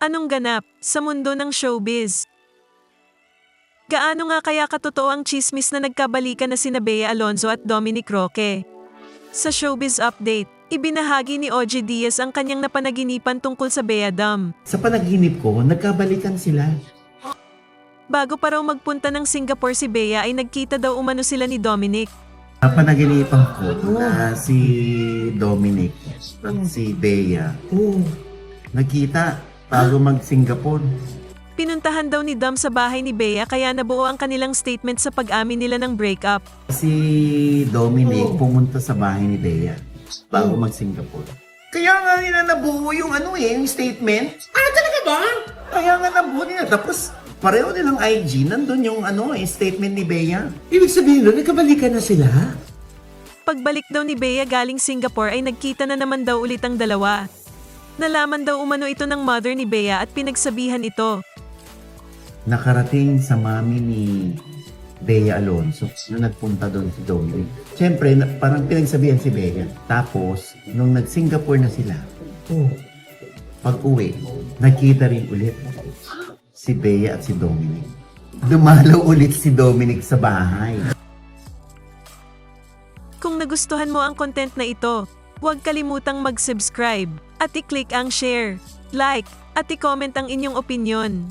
Anong ganap sa mundo ng showbiz? Gaano nga kaya katotoo ang chismis na nagkabalikan na sina Bea Alonzo at Dominic Roque? Sa showbiz update, ibinahagi ni OG Diaz ang kanyang napanaginipan tungkol sa Bea Dam. Sa panaginip ko, nagkabalikan sila. Bago pa raw magpunta ng Singapore si Bea ay nagkita daw umano sila ni Dominic. Napanaginipan ko na si Dominic at si Bea Oo. nagkita bago mag-Singapore. Pinuntahan daw ni Dam sa bahay ni Bea kaya nabuo ang kanilang statement sa pag-amin nila ng breakup. Si Dominic pumunta sa bahay ni Bea bago mag-Singapore. Kaya nga nila nabuo yung ano eh, yung statement. Ah, talaga ba? Kaya nga nabuo nila. Tapos pareho nilang IG, nandun yung ano eh, statement ni Bea. Ibig sabihin nun, nagkabalikan na sila? Pagbalik daw ni Bea galing Singapore ay nagkita na naman daw ulit ang dalawa. Nalaman daw umano ito ng mother ni Bea at pinagsabihan ito. nakarating sa mami ni Bea Alonso na nagpunta doon si Dominic. Siyempre, na, parang pinagsabihan si Bea. Tapos, nung nag-Singapore na sila, Oo. pag uwi, nakita rin ulit si Bea at si Dominic. Dumalaw ulit si Dominic sa bahay. Kung nagustuhan mo ang content na ito, huwag kalimutang mag-subscribe at i-click ang share, like, at i-comment ang inyong opinion.